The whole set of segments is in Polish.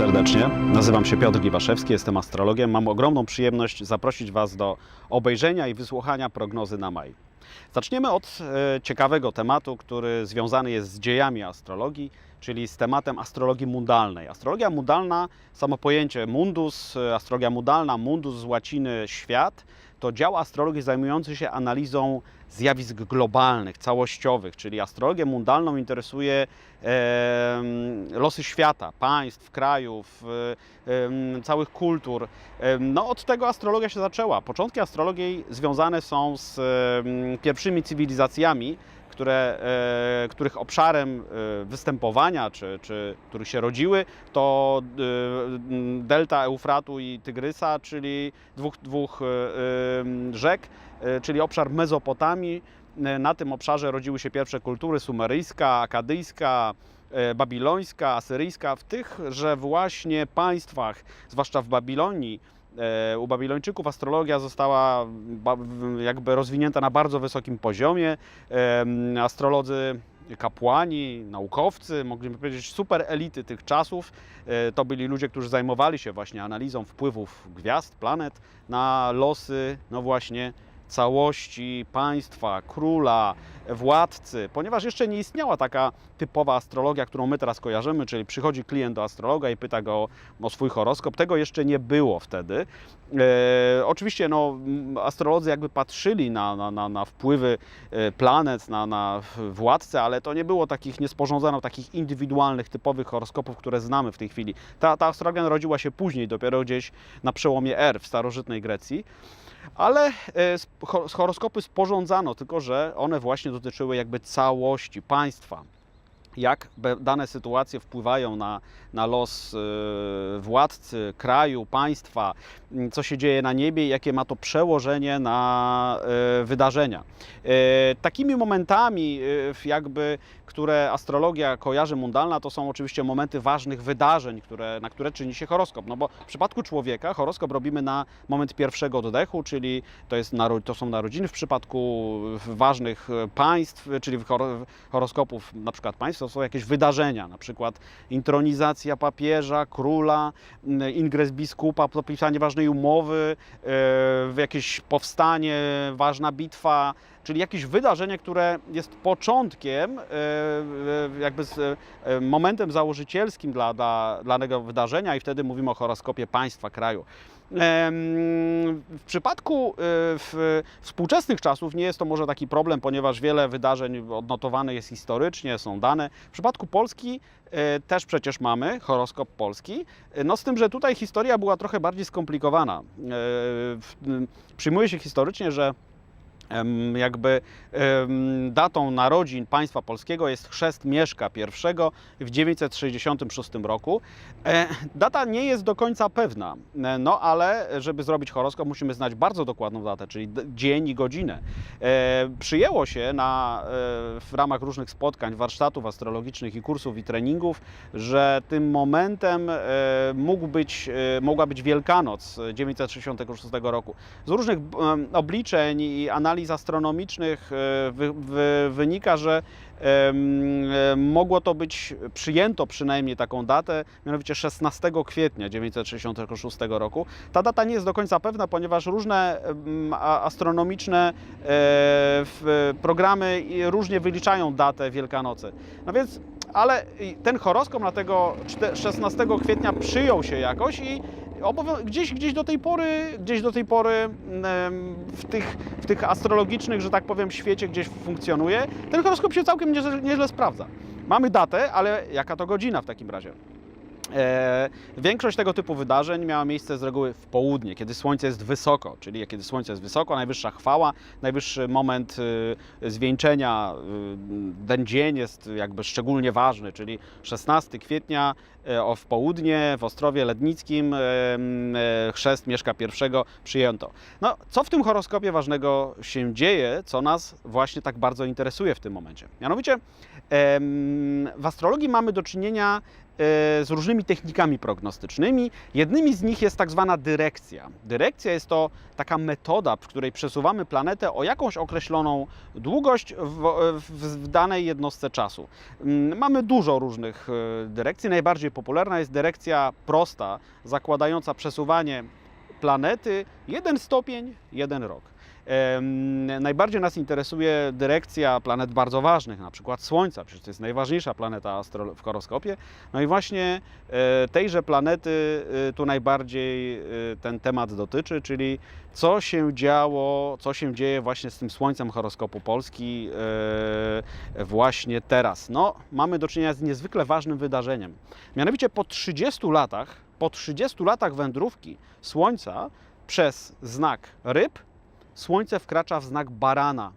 serdecznie. Nazywam się Piotr Giwaszewski, jestem astrologiem. Mam ogromną przyjemność zaprosić Was do obejrzenia i wysłuchania prognozy na maj. Zaczniemy od e, ciekawego tematu, który związany jest z dziejami astrologii, czyli z tematem astrologii mundalnej. Astrologia mundalna, samo pojęcie mundus, e, astrologia mundalna, mundus z łaciny świat, to dział astrologii zajmujący się analizą zjawisk globalnych, całościowych, czyli astrologię mundalną interesuje e, losy świata, państw, krajów, e, em, całych kultur. Em, No od tego astrologia się zaczęła. Początki astrologii związane są z em, pierwszymi cywilizacjami, które, e, których obszarem e, występowania, czy, czy których się rodziły, to e, delta Eufratu i Tygrysa, czyli dwóch, dwóch rzek, czyli obszar Mezopotamii. Na tym obszarze rodziły się pierwsze kultury sumeryjska, akadyjska, babilońska, asyryjska. W tychże właśnie państwach, zwłaszcza w Babilonii, u Babilończyków astrologia została jakby rozwinięta na bardzo wysokim poziomie. Em, Astrolodzy, kapłani, naukowcy, moglibyśmy powiedzieć super elity tych czasów, e, to byli ludzie, którzy zajmowali się właśnie analizą wpływów gwiazd, planet na losy, no właśnie, całości państwa, króla, władcy, ponieważ jeszcze nie istniała taka typowa astrologia, którą my teraz kojarzymy, czyli przychodzi klient do astrologa i pyta go o swój horoskop. Tego jeszcze nie było wtedy. E, oczywiście no, astrolodzy jakby patrzyli na, na, na, na wpływy e, planet, na, na władcę, ale to nie było takich, nie sporządzono takich indywidualnych, typowych horoskopów, które znamy w tej chwili. Ta, ta astrologia narodziła się później, dopiero gdzieś na przełomie R w starożytnej Grecji. Ale e, horoskopy sporządzano, tylko że one właśnie dotyczyły jakby całości państwa. Jak dane sytuacje wpływają na, na los e, władcy, kraju, państwa, co się dzieje na niebie i jakie ma to przełożenie na e, wydarzenia. Takimi momentami, jakby, które astrologia kojarzy mundalna, to są oczywiście momenty ważnych wydarzeń, które, na które czyni się horoskop. No bo w przypadku człowieka horoskop robimy na moment pierwszego oddechu, czyli to, jest, to są narodziny w przypadku ważnych państw, czyli horoskopów na przykład państw, to są jakieś wydarzenia, na przykład intronizacja papieża, króla, m, ingres biskupa, podpisanie ważnej umowy, e, jakieś powstanie, ważna bitwa, czyli jakieś wydarzenie, które jest początkiem, e, e, jakby z, e, momentem założycielskim dla, dla, danego wydarzenia i wtedy mówimy o horoskopie państwa, kraju. W przypadku współczesnych czasów nie jest to może taki problem, ponieważ wiele wydarzeń odnotowane jest historycznie, są dane. W przypadku Polski też przecież mamy horoskop polski, no z tym, że tutaj historia była trochę bardziej skomplikowana. Przyjmuje się historycznie, że jakby datą narodzin państwa polskiego jest chrzest Mieszka I w 966 roku. E, Data nie jest do końca pewna, e, no ale żeby zrobić horoskop musimy znać bardzo dokładną datę, czyli dzień i godzinę. E, Przyjęło się na, w ramach różnych spotkań, warsztatów astrologicznych i kursów i treningów, że tym momentem mógł być, mogła być Wielkanoc 966 roku. Z różnych obliczeń i analiz astronomicznych e, wy, wy, wynika, że e, mogło to być przyjęto przynajmniej taką datę, mianowicie 16 kwietnia 966 roku. Ta data nie jest do końca pewna, ponieważ różne astronomiczne e, programy różnie wyliczają datę Wielkanocy. No więc ale ten horoskop na tego czte- 16 kwietnia przyjął się jakoś i gdzieś, gdzieś do tej pory, gdzieś do tej pory w tych, w tych astrologicznych, że tak powiem, świecie gdzieś funkcjonuje. Ten horoskop się całkiem nieźle, nieźle sprawdza. Mamy datę, ale jaka to godzina w takim razie? E, większość tego typu wydarzeń miała miejsce z reguły w południe, kiedy słońce jest wysoko, czyli kiedy słońce jest wysoko, najwyższa chwała, najwyższy moment y, zwieńczenia, y, ten dzień jest jakby szczególnie ważny, czyli 16 kwietnia e, w południe w Ostrowie Lednickim e, chrzest Mieszka I przyjęto. No, co w tym horoskopie ważnego się dzieje, co nas właśnie tak bardzo interesuje w tym momencie? Mianowicie w astrologii mamy do czynienia z różnymi technikami prognostycznymi. Jednymi z nich jest tak zwana dyrekcja. Dyrekcja jest to taka metoda, w której przesuwamy planetę o jakąś określoną długość w, w, w danej jednostce czasu. Mm, Mamy dużo różnych e, dyrekcji. Najbardziej popularna jest dyrekcja prosta, zakładająca przesuwanie planety jeden stopień, jeden rok. Najbardziej nas interesuje dyrekcja planet bardzo ważnych, na przykład Słońca, przecież to jest najważniejsza planeta w horoskopie. No i właśnie e, tejże planety e, tu najbardziej e, ten temat dotyczy, czyli co się działo, co się dzieje właśnie z tym Słońcem horoskopu Polski właśnie teraz. No, mamy do czynienia z niezwykle ważnym wydarzeniem. Mianowicie po 30 latach, po 30 latach wędrówki Słońca przez znak ryb, Słońce wkracza w znak barana.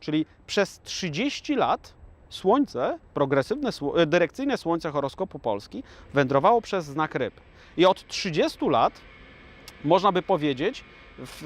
Czyli przez 30 lat Słońce, progresywne, e, dyrekcyjne Słońce horoskopu Polski wędrowało przez znak ryb. I od 30 lat, można by powiedzieć, w,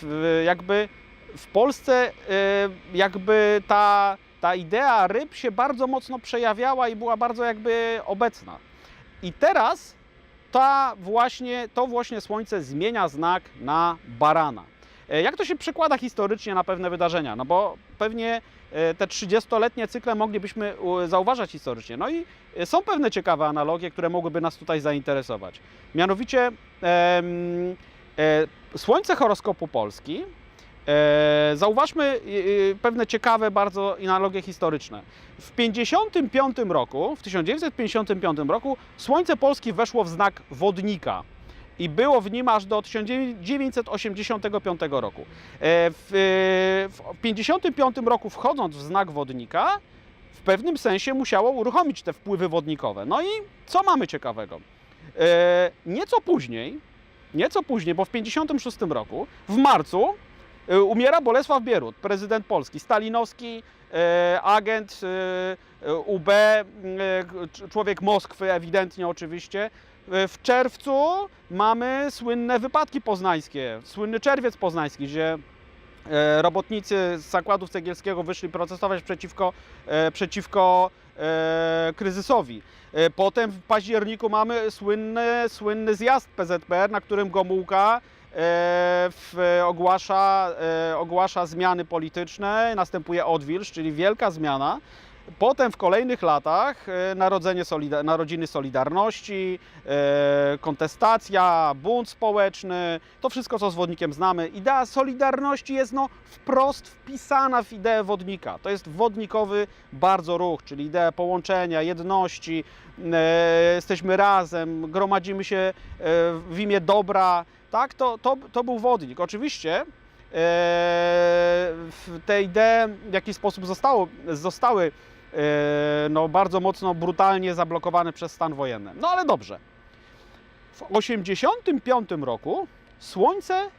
w, jakby w Polsce e, jakby ta, ta idea ryb się bardzo mocno przejawiała i była bardzo jakby obecna. I teraz ta właśnie, to właśnie Słońce zmienia znak na barana. E, Jak to się przekłada historycznie na pewne wydarzenia? No bo pewnie e, te 30-letnie cykle moglibyśmy zauważać historycznie. No i e, są pewne ciekawe analogie, które mogłyby nas tutaj zainteresować. Mianowicie Słońce horoskopu Polski. Zauważmy pewne ciekawe bardzo analogie historyczne. W 55 roku, w 1955 roku Słońce Polski weszło w znak wodnika i było w nim aż do 1985 roku. E, W, w 55 roku wchodząc w znak wodnika, w pewnym sensie musiało uruchomić te wpływy wodnikowe. No i co mamy ciekawego? E, Nieco później, nieco później, bo w 56 roku, w marcu, e, umiera Bolesław Bierut, prezydent Polski, stalinowski e, agent e, e, UB, e, człowiek Moskwy ewidentnie oczywiście. E, W czerwcu mamy słynne wypadki poznańskie, słynny czerwiec poznański, gdzie e, robotnicy z zakładów cegielskiego wyszli protestować przeciwko, e, przeciwko kryzysowi. Potem w październiku mamy słynny, słynny zjazd PZPR, na którym Gomułka w, ogłasza, ogłasza zmiany polityczne, następuje odwilż, czyli wielka zmiana. Potem w kolejnych latach e, narodzenie solida- narodziny Solidarności, e, kontestacja, bunt społeczny, to wszystko co z wodnikiem znamy. Idea Solidarności jest no wprost wpisana w ideę wodnika. To jest wodnikowy bardzo ruch, czyli idea połączenia, jedności, e, jesteśmy razem, gromadzimy się w imię dobra. Tak, to, to, to był wodnik. Oczywiście te idee w jakiś sposób zostało, zostały no, bardzo mocno, brutalnie zablokowane przez stan wojenny. No ale dobrze. W 1985 roku Słońce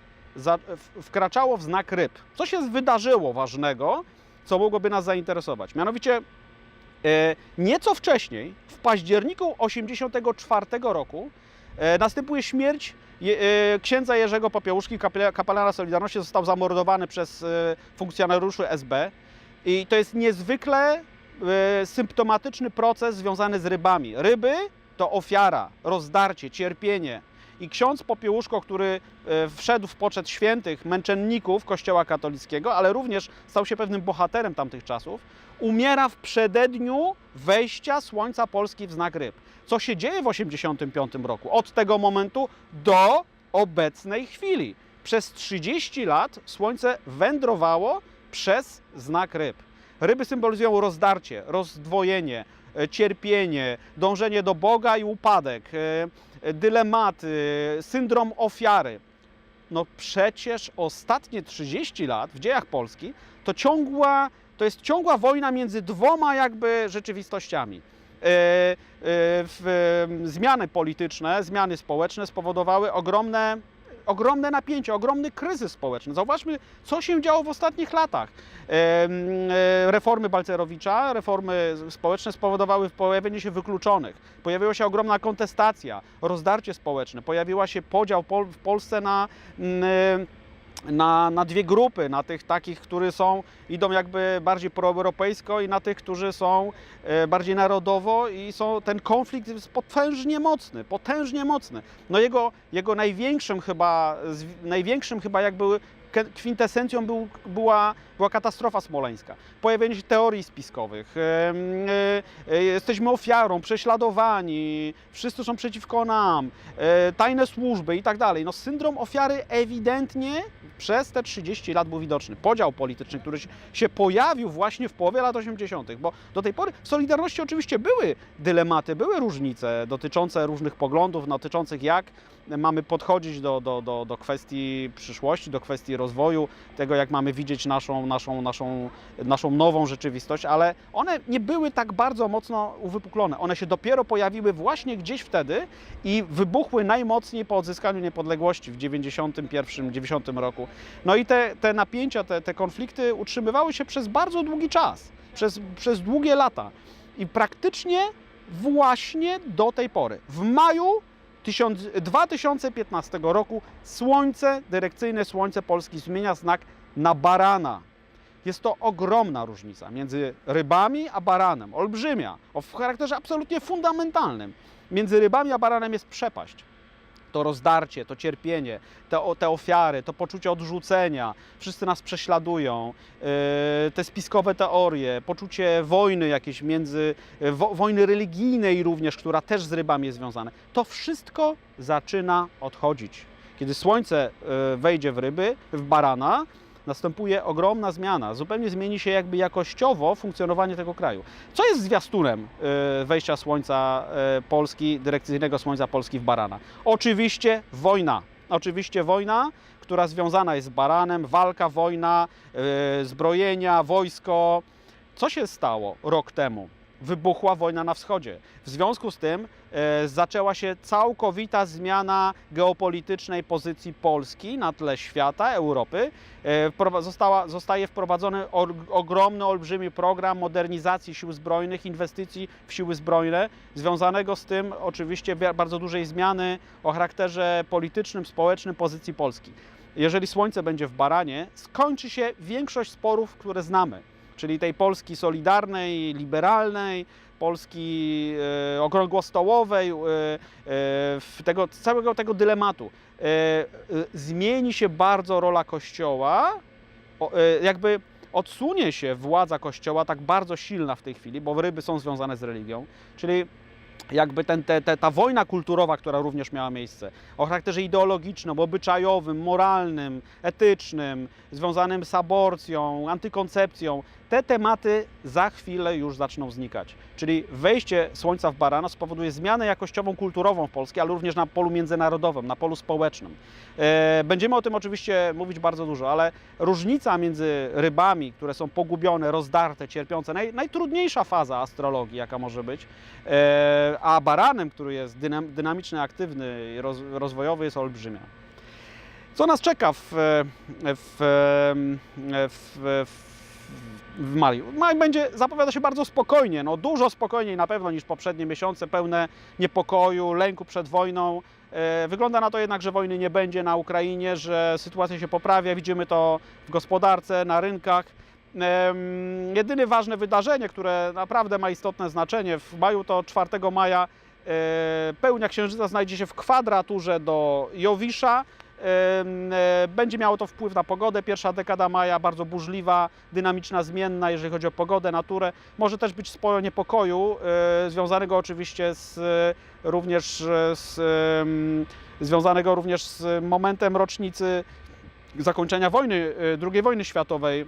wkraczało w znak ryb. Co się wydarzyło ważnego, co mogłoby nas zainteresować? Mianowicie e, nieco wcześniej, w październiku 1984 roku, e, następuje śmierć księdza Jerzego Popiełuszki, kapela- kapelana Solidarności, został zamordowany przez funkcjonariuszy SB. I to jest niezwykle symptomatyczny proces związany z rybami. Ryby to ofiara, rozdarcie, cierpienie. I ksiądz Popiełuszko, który e, wszedł w poczet świętych męczenników Kościoła katolickiego, ale również stał się pewnym bohaterem tamtych czasów, umiera w przededniu wejścia Słońca Polski w znak ryb. Co się dzieje w 1985 roku? Od tego momentu do obecnej chwili. Przez 30 lat Słońce wędrowało przez znak ryb. Ryby symbolizują rozdarcie, rozdwojenie, e, cierpienie, dążenie do Boga i upadek, e, e, dylematy, syndrom ofiary. No przecież ostatnie 30 lat w dziejach Polski to ciągła, to jest ciągła wojna między dwoma jakby rzeczywistościami. Zmiany polityczne, zmiany społeczne spowodowały ogromne, ogromne napięcie, ogromny kryzys społeczny. Zauważmy, co się działo w ostatnich latach. E, Reformy Balcerowicza, reformy społeczne spowodowały pojawienie się wykluczonych. Pojawiła się ogromna kontestacja, rozdarcie społeczne, pojawiła się podział w Polsce na, mm, na, na dwie grupy, na tych takich, którzy są, idą jakby bardziej proeuropejsko i na tych, którzy są e, bardziej narodowo i są, ten konflikt jest potężnie mocny, potężnie mocny. No jego, jego największym chyba, największym chyba jakby kwintesencją był, była, była katastrofa smoleńska. Pojawienie się teorii spiskowych, e, e, jesteśmy ofiarą, prześladowani, wszyscy są przeciwko nam, e, tajne służby i tak dalej. No syndrom ofiary ewidentnie przez te 30 lat był widoczny. Podział polityczny, który się pojawił właśnie w połowie lat 80., bo do tej pory w Solidarności oczywiście były dylematy, były różnice dotyczące różnych poglądów, dotyczących jak mamy podchodzić do, do, do, do kwestii przyszłości, do kwestii rozwoju, tego jak mamy widzieć naszą, naszą, naszą, naszą nową rzeczywistość, ale one nie były tak bardzo mocno uwypuklone. One się dopiero pojawiły właśnie gdzieś wtedy i wybuchły najmocniej po odzyskaniu niepodległości w 91-90 roku. No i te, te napięcia, te, te konflikty utrzymywały się przez bardzo długi czas, przez, przez długie lata i praktycznie właśnie do tej pory. W maju 1000 2015 roku słońce, dyrekcyjne słońce Polski zmienia znak na barana. Jest to ogromna różnica między rybami a baranem, olbrzymia, o charakterze absolutnie fundamentalnym. Między rybami a baranem jest przepaść. To rozdarcie, to cierpienie, te, te ofiary, to poczucie odrzucenia, wszyscy nas prześladują, yy, te spiskowe teorie, poczucie wojny jakieś między, wo, wojny religijnej również, która też z rybami jest związana. To wszystko zaczyna odchodzić. Kiedy słońce yy, wejdzie w ryby, w barana, następuje ogromna zmiana. Zupełnie zmieni się jakby jakościowo funkcjonowanie tego kraju. Co jest zwiastunem y, wejścia Słońca y, Polski, dyrekcyjnego Słońca Polski w Barana? Oczywiście wojna. Oczywiście wojna, która związana jest z Baranem, walka, wojna, y, zbrojenia, wojsko. Co się stało rok temu? Wybuchła wojna na wschodzie. W związku z tym e, zaczęła się całkowita zmiana geopolitycznej pozycji Polski na tle świata, Europy. E, została, zostaje wprowadzony or, ogromny, olbrzymi program modernizacji sił zbrojnych, inwestycji w siły zbrojne, związanego z tym oczywiście wi- bardzo dużej zmiany o charakterze politycznym, społecznym pozycji Polski. Jeżeli słońce będzie w baranie, skończy się większość sporów, które znamy czyli tej Polski solidarnej, liberalnej, Polski e, okrągłostołowej, e, e, tego, całego tego dylematu. E, e, zmieni się bardzo rola Kościoła, o, e, jakby odsunie się władza Kościoła tak bardzo silna w tej chwili, bo ryby są związane z religią, czyli jakby ten, te, te, ta wojna kulturowa, która również miała miejsce, o charakterze ideologicznym, obyczajowym, moralnym, etycznym, związanym z aborcją, antykoncepcją, te tematy za chwilę już zaczną znikać. Czyli wejście Słońca w Barana spowoduje zmianę jakościową, kulturową w Polsce, ale również na polu międzynarodowym, na polu społecznym. E, Będziemy o tym oczywiście mówić bardzo dużo, ale różnica między rybami, które są pogubione, rozdarte, cierpiące, naj, najtrudniejsza faza astrologii, jaka może być, e, a baranem, który jest dynam, dynamiczny, aktywny i roz, rozwojowy, jest olbrzymia. Co nas czeka w, w, w, w, w maju? Maj będzie, zapowiada się bardzo spokojnie, no dużo spokojniej na pewno niż poprzednie miesiące, pełne niepokoju, lęku przed wojną. E, Wygląda na to jednak, że wojny nie będzie na Ukrainie, że sytuacja się poprawia, widzimy to w gospodarce, na rynkach. Jedyne ważne wydarzenie, które naprawdę ma istotne znaczenie w maju, to 4 maja e, pełnia księżyca znajdzie się w kwadraturze do Jowisza. E, Będzie miało to wpływ na pogodę. Pierwsza dekada maja bardzo burzliwa, dynamiczna, zmienna, jeżeli chodzi o pogodę, naturę. Może też być sporo niepokoju, e, związanego oczywiście z, e, również e, z, związanego również z momentem rocznicy zakończenia wojny, II wojny światowej.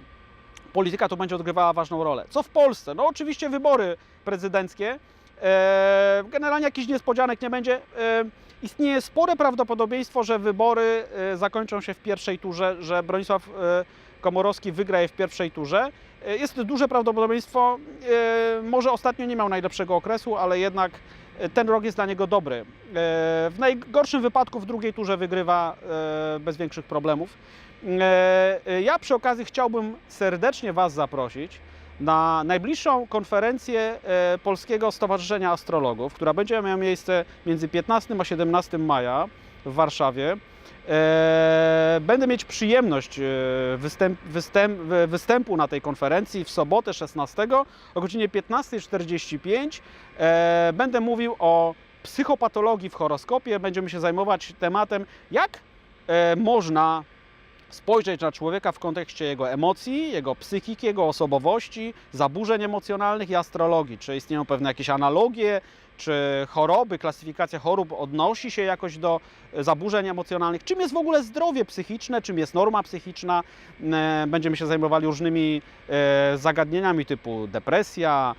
Polityka tu będzie odgrywała ważną rolę. Co w Polsce? No oczywiście wybory prezydenckie. E, Generalnie jakichś niespodzianek nie będzie. E, Istnieje spore prawdopodobieństwo, że wybory e, zakończą się w pierwszej turze, że Bronisław Komorowski wygra je w pierwszej turze. Jest duże prawdopodobieństwo, może ostatnio nie miał najlepszego okresu, ale jednak ten rok jest dla niego dobry. W najgorszym wypadku w drugiej turze wygrywa bez większych problemów. Ja przy okazji chciałbym serdecznie Was zaprosić na najbliższą konferencję e, Polskiego Stowarzyszenia Astrologów, która będzie miała miejsce między 15 a 17 maja w Warszawie. E, Będę mieć przyjemność e, występ, występ, wy- występu na tej konferencji w sobotę 16 o godzinie 15.45. E, Będę mówił o psychopatologii w horoskopie. Będziemy się zajmować tematem, jak można spojrzeć na człowieka w kontekście jego emocji, jego psychiki, jego osobowości, zaburzeń emocjonalnych i astrologii. Czy istnieją pewne jakieś analogie, czy choroby, klasyfikacja chorób odnosi się jakoś do e, zaburzeń emocjonalnych? Czym jest w ogóle zdrowie psychiczne, czym jest norma psychiczna? E, Będziemy się zajmowali różnymi e, zagadnieniami typu depresja,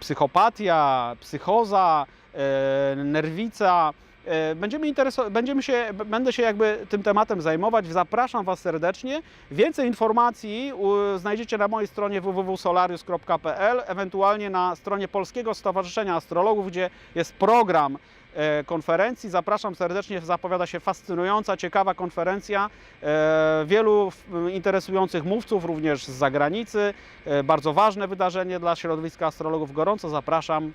psychopatia, psychoza, nerwica. E, Będziemy, będziemy się, będę się jakby tym tematem zajmować. Zapraszam Was serdecznie. Więcej informacji znajdziecie na mojej stronie www.solarius.pl, ewentualnie na stronie Polskiego Stowarzyszenia Astrologów, gdzie jest program e, konferencji. Zapraszam serdecznie, zapowiada się fascynująca, ciekawa konferencja. E, wielu interesujących mówców, również z zagranicy. Bardzo ważne wydarzenie dla środowiska astrologów. Gorąco zapraszam.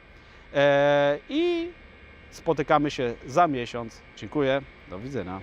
I spotykamy się za miesiąc. Dziękuję. Do widzenia.